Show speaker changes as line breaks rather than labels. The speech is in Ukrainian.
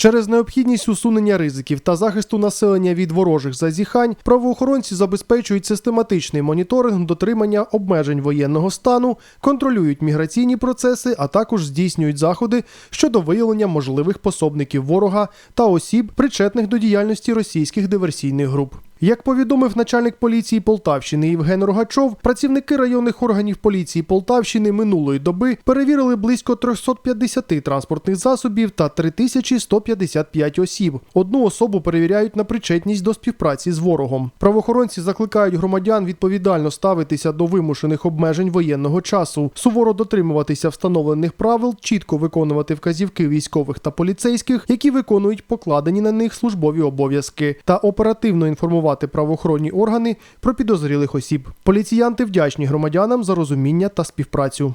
Через необхідність усунення ризиків та захисту населення від ворожих зазіхань правоохоронці забезпечують систематичний моніторинг дотримання обмежень воєнного стану, контролюють міграційні процеси, а також здійснюють заходи щодо виявлення можливих пособників ворога та осіб, причетних до діяльності російських диверсійних груп. Як повідомив начальник поліції Полтавщини Євген Рогачов, працівники районних органів поліції Полтавщини минулої доби перевірили близько 350 транспортних засобів та 3155 осіб. Одну особу перевіряють на причетність до співпраці з ворогом. Правоохоронці закликають громадян відповідально ставитися до вимушених обмежень воєнного часу, суворо дотримуватися встановлених правил, чітко виконувати вказівки військових та поліцейських, які виконують покладені на них службові обов'язки, та оперативно інформувати правоохоронні органи про підозрілих осіб. Поліціянти вдячні громадянам за розуміння та співпрацю.